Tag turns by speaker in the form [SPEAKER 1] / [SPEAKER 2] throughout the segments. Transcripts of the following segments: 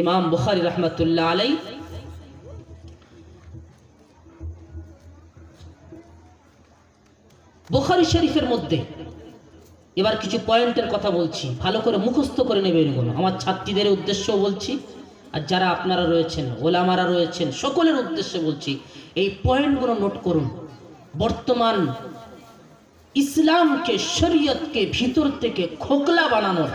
[SPEAKER 1] ইমাম বুখারি রহমতুল্লাহ আলাই বুখারি শরীফের মধ্যে এবার কিছু পয়েন্টের কথা বলছি। ভালো করে মুখস্থ করে নেবে এগুলো। আমার ছাত্রীদের উদ্দেশ্য বলছি, আর যারা আপনারা রয়েছেন, ওলামারা রয়েছেন, সকলের উদ্দেশ্যে বলছি, এই পয়েন্টগুলো নোট করুন। বর্তমান ইসলামকে, শরীয়তকে ভিতর থেকে খোকলা বানানোর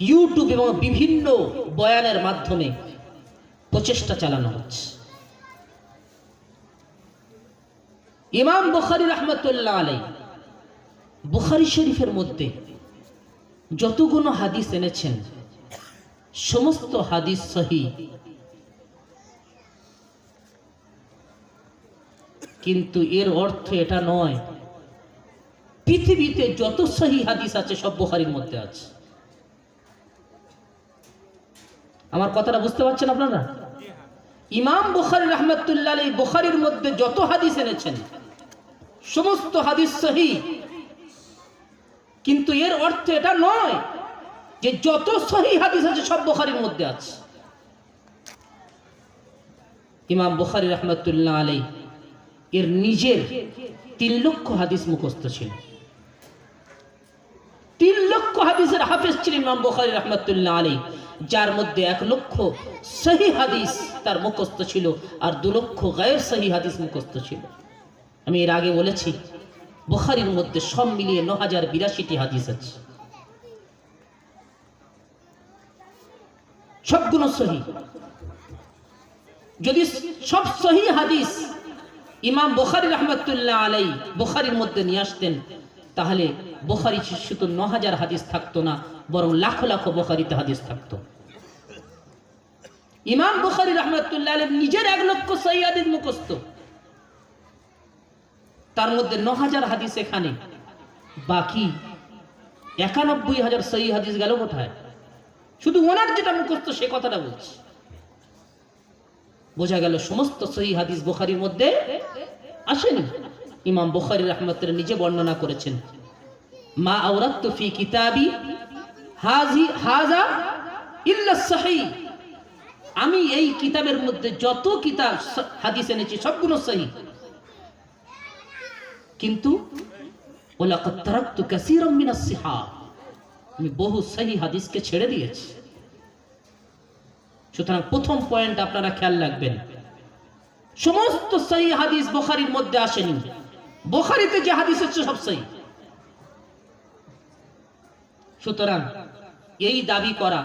[SPEAKER 1] ইউটিউব এবং বিভিন্ন বয়ানের মাধ্যমে প্রচেষ্টা চালানো হচ্ছে। ইমাম বুখারি রহমতুল্লাহ আলাই বুখারি শরীফের মধ্যে যতগুলো হাদিস এনেছেন, সমস্ত হাদিস সহি। কিন্তু এর অর্থ এটা নয়, পৃথিবীতে যত সহি হাদিস আছে সব বুখারির মধ্যে আছে। আমার কথাটা বুঝতে পারছেন আপনারা? ইমাম বুখারি রহমতুল্লাহ আলী বুখারির মধ্যে যত হাদিস এনেছেন, সমস্ত হাদিস সহি। কিন্তু এর অর্থ এটা নয় যে যত সহি হাদিস আছে সব বুখারির মধ্যে আছে। ইমাম বুখারি রহমতুল্লাহ আলী এর নিজের তিন লক্ষ হাদিস মুখস্থ ছিল। তিন লক্ষ হাদিসের হাফেজ ছিলেন ইমাম বুখারি রহমতুল্লাহ আলী যার মধ্যে এক লক্ষ সহি হাদিস তার মুখস্থ ছিল আর দু লক্ষ গায়ের সহি হাদিস মুখস্থ ছিল। আমি এর আগে বলেছি, বুখারির মধ্যে সব মিলিয়ে ন হাজার বিরাশিটি হাদিস আছে। সবগুলো সহি। যদি সব সহি হাদিস ইমাম বুখারি রহমতুল্লাহ আলাই বুখারির মধ্যে নিয়ে আসতেন, তাহলে বুখারি শুধু ন হাজার হাদিস থাকতো না, বরং লাখ লাখ বুখারিতে হাদিস থাকতো। ইমাম বুখারি রহমতুল্লাহ আলাই নিজের এক লক্ষ সহি হাদিস মুখস্থ। তার মধ্যে ন হাজার হাদিস এখানে। বাকি একানব্বই হাজার সহি হাদিস গেল কোথায়? শুধু ওনার যেটা মুখস্থ সে কথাটা বলছি। বোঝা গেল সমস্ত সহি হাদিস বুখারির মধ্যে আসেনি। ইমাম বুখারি রহমতের নিজে বর্ণনা করেছেন। মা আওরাত ফি কিতাবি হাজি হাজা ইল্লা সহি আমি এই কিতাবের মধ্যে যত কিতাব হাদিস এনেছি, সবগুলো সহি কিন্তু আমি বহু সহি হাদিসকে ছেড়ে দিয়েছি। সুতরাং প্রথম পয়েন্ট আপনারা খেয়াল রাখবেন। সমস্ত সহি হাদিস বুখারীর মধ্যে আসেনি। বুখারীতে যে হাদিস হচ্ছে সব সহি সুতরাং এই দাবি করা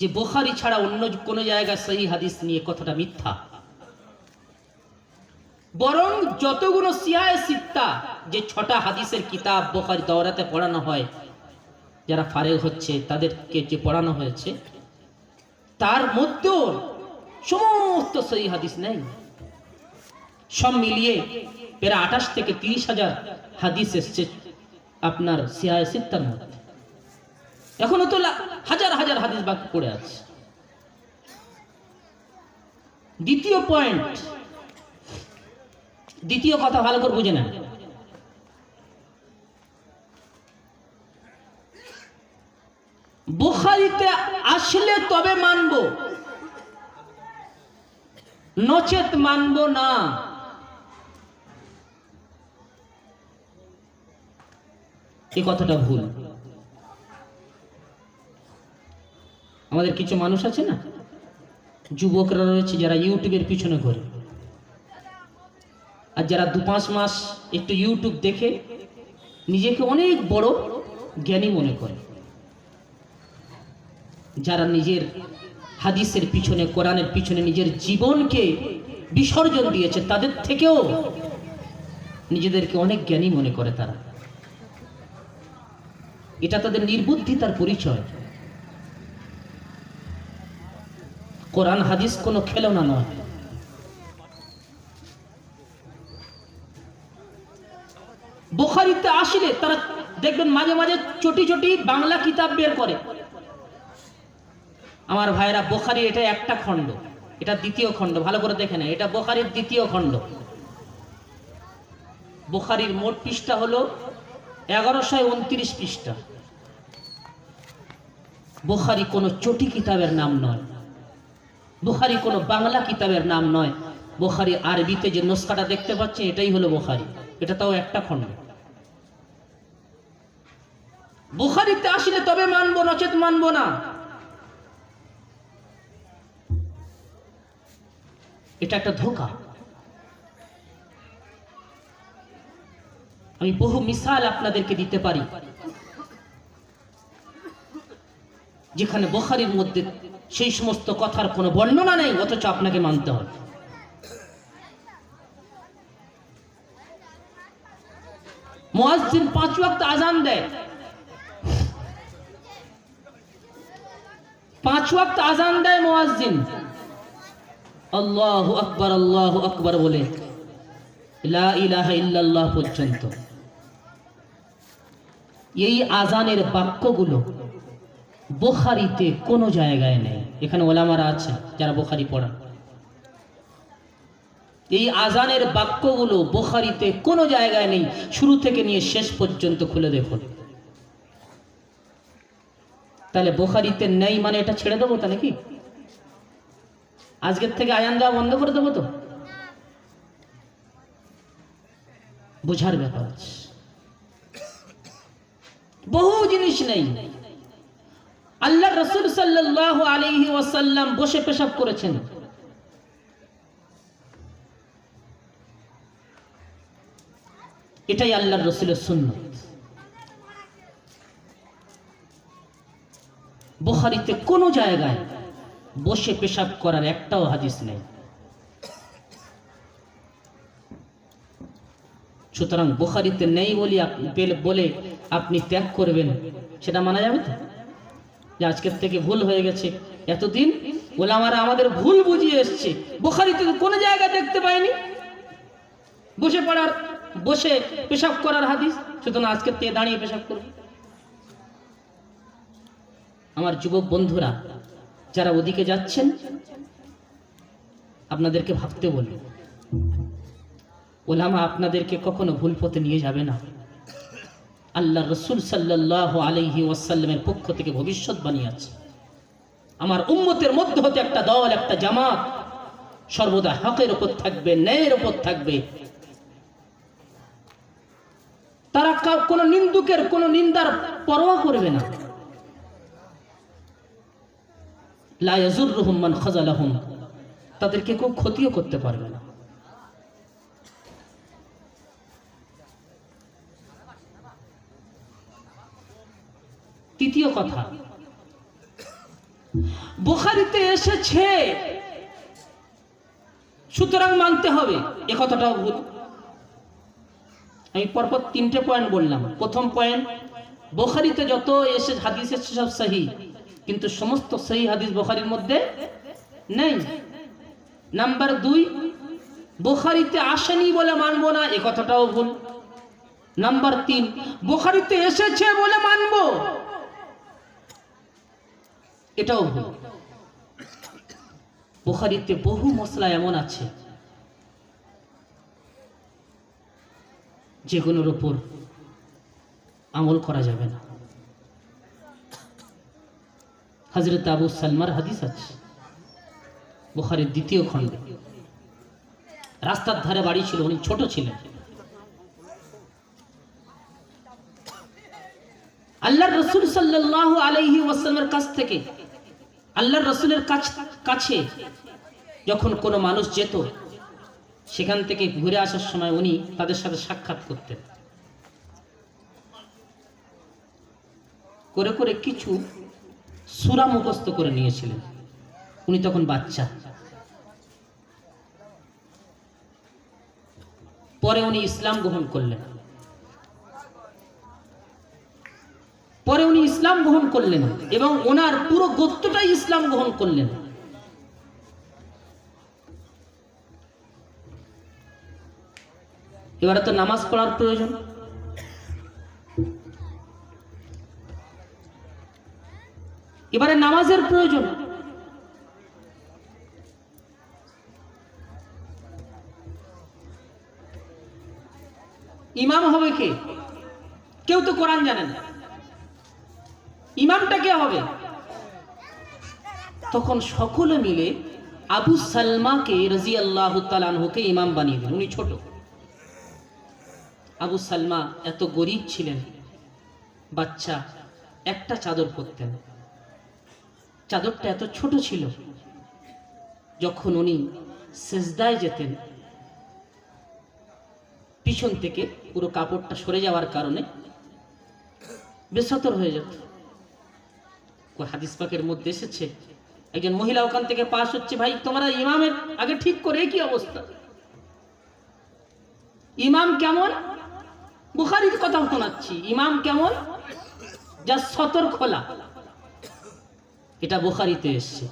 [SPEAKER 1] যে বুখারী ছাড়া অন্য কোন জায়গায় সহি হাদিস নিয়ে কথাটা মিথ্যা। বরং যতগুলো সিয়ায় সিত্তা যে ছটা হাদিসের কিতাব বোখারি দৌড়াতে পড়ানো হয়, যারা ফারেগ হচ্ছে, তাদেরকে যে পড়ানো হয়েছে, তার মধ্যেও সমস্ত সেই হাদিস নেই। সব মিলিয়ে প্রায় আঠাশ থেকে তিরিশ হাজার হাদিস এসছে আপনার সিয়ায় সিত্তার মধ্যে। এখনও তো হাজার হাজার হাদিস বাকি পড়ে আছে। দ্বিতীয় পয়েন্ট দ্বিতীয় কথা ভালো করে বুঝে নেন। বুখারিতে আসলে তবে মানব, নচেত মানব না। এই কথাটা ভুল। আমাদের কিছু মানুষ আছে না? যুবকরা রয়েছে যারা ইউটিউবের পিছনে ঘোরে। আর যারা দু পাঁচ মাস একটু ইউটিউব দেখে নিজেকে অনেক বড় জ্ঞানী মনে করে। যারা নিজের হাদিসের পিছনে, কোরআনের পিছনে নিজের জীবনকে বিসর্জন দিয়েছে, তাদের থেকেও নিজেদেরকে অনেক জ্ঞানী মনে করে তারা। এটা তাদের নির্বুদ্ধিতার পরিচয়। কোরআন, হাদিস কোনো খেলনা নয়। বোখারিতে আসলে তারা দেখবেন মাঝে মাঝে চটি চটি বাংলা কিতাব বের করে। আমার ভাইরা বোখারি এটা একটা খণ্ড। এটা দ্বিতীয় খণ্ড, ভালো করে দেখে নেয় এটা বোখারির দ্বিতীয় খণ্ড। বোখারির মোট পৃষ্ঠা হলো এগারোশো উনত্রিশ পৃষ্ঠা। বুখারি কোনো চটি কিতাবের নাম নয়। বুখারি কোনো বাংলা কিতাবের নাম নয়। বুখারি আরবিতে যে নস্কাটা দেখতে পাচ্ছেন, এটাই হলো বুখারি। এটা তাও একটা খণ্ড। বুখারিতে আসলে তবে মানবো, নচেত মানবো না। এটা একটা ধোকা। আমি বহু মিসাল আপনাদেরকে দিতে পারি। যেখানে বখারির মধ্যে সেই সমস্ত কথার কোনো বর্ণনা নেই, অথচ আপনাকে মানতে হবে। মুয়াজ্জিন পাঁচ ওয়াক্ত আজান দেয়। পাঁচ ওয়াক্ত আজান দেয় মুয়াজ্জিন। আল্লাহু আকবার আল্লাহু আকবার বলে, লা ইল্লাল্লাহ পর্যন্ত। এই আজানের বাক্যগুলো বোখারিতে কোনো জায়গায় নেই। এখানে ওলামারা আছে, যারা বোখারি পড়ান। এই আজানের বাক্যগুলো বোখারিতে কোনো জায়গায় নেই। শুরু থেকে নিয়ে শেষ পর্যন্ত খুলে দেখুন। তাহলে বোখারিতে নেই মানে এটা ছেড়ে দেবো তাহলে কি আজকের থেকে আয়ান দেওয়া বন্ধ করে দেবো তো? বোঝার ব্যাপার আছে। বহু জিনিস নেই। আল্লাহ রসুল সাল্লাহ আলহি ওয়াসাল্লাম বসে পেশাব করেছেন। এটাই আল্লাহ রসুলের সুন্নত। বুখারিতে কোনো জায়গায় বসে পেশাব করার একটাও হাদিস নেই। সুতরাং বুখারিতে নেই বলে আপনি ত্যাগ করবেন। সেটা মানা যাবে তো? যে আজকের থেকে ভুল হয়ে গেছে। এতদিন ওলামারা আমাদের ভুল বুঝিয়ে এসছে। বুখারিতে কোনো জায়গায় দেখতে পাইনি বসে পড়ার, বসে পেশাব করার হাদিস। সুতরাং আজকের থেকে দাঁড়িয়ে পেশাব করবে আমার যুবক বন্ধুরা, যারা ওদিকে যাচ্ছেন, আপনাদেরকে ভাবতে বলি, ওলামা আপনাদেরকে কখনো ভুল পথে নিয়ে যাবে না। আল্লাহ রসুল সাল্লাহ আলহি ওয়াসাল্লামের পক্ষ থেকে ভবিষ্যৎবাণী আছে আমার উম্মতের মধ্যে হতে একটা দল, একটা জামাত সর্বদা হকের উপর থাকবে, ন্যায়ের উপর থাকবে। তারা কোনো নিন্দুকের, কোনো নিন্দার পরোয়া করবে না। লা রহমান মান খাযালাহুম তাদেরকে কেউ ক্ষতিও করতে পারবে না। তৃতীয় কথা। বোখারিতে এসেছে। সুতরাং মানতে হবে, এ কথাটাও ভুল। আমি পরপর তিনটে পয়েন্ট বললাম। প্রথম পয়েন্ট বোখারিতে যত এসে হাদিস এসেছে সব সহি, কিন্তু সমস্ত সেই হাদিস বোখারির মধ্যে নেই। নাম্বার দুই, বোখারিতে আসেনি বলে মানবো না, এ কথাটাও ভুল। নাম্বার তিন, বোখারিতে এসেছে বলে মানবো। এটাও ভুল। বোখারিতে বহু মশলা এমন আছে যেগুলোর উপর আমল করা যাবে না। হজরত আবু সালমার হাদিস আছে, বুখারের দ্বিতীয় খণ্ডে। রাস্তার ধারে বাড়ি ছিল, উনি ছোট ছিলেন। আল্লাহ রসুল সাল্লাহ আলাইহি ওয়াসাল্লামের কাছ থেকে আল্লাহ রসুলের কাছ, কাছে যখন কোনো মানুষ যেত, সেখান থেকে ঘুরে আসার সময় উনি তাদের সাথে সাক্ষাৎ করতেন। করে করে কিছু সুরা মুখস্থ করে নিয়েছিলেন। উনি তখন বাচ্চা। পরে উনি ইসলাম গ্রহণ করলেন পরে উনি ইসলাম গ্রহণ করলেন এবং ওনার পুরো গোত্রটাই ইসলাম গ্রহণ করলেন। এবারে তো নামাজ পড়ার প্রয়োজন। এবারে নামাজের প্রয়োজন। ইমাম হবে কে? কেউ তো কোরআন জানে না। ইমামটা কে হবে? তখন সকলে মিলে আবু সালমাকে রাজি আল্লাহ তালানহুকে ইমাম বানিয়ে দিলেন। উনি ছোট। আবু সালমা এত গরিব ছিলেন। বাচ্চা, একটা চাদর পরতেন। চাদরটা এত ছোট ছিল। যখন উনি সেজদায় যেতেন, পিছন থেকে পুরো কাপড়টা সরে যাওয়ার কারণে বেসতর হয়ে যেত। হাদিস পাকের মধ্যে এসেছে? একজন মহিলা ওখান থেকে পাশ হচ্ছে, ভাই, তোমরা ইমামের আগে ঠিক করে কি অবস্থা। ইমাম কেমন? বুখারির কথা শোনাচ্ছি, ইমাম কেমন? যা সতর খোলা এটা বুখারিতে এসছে।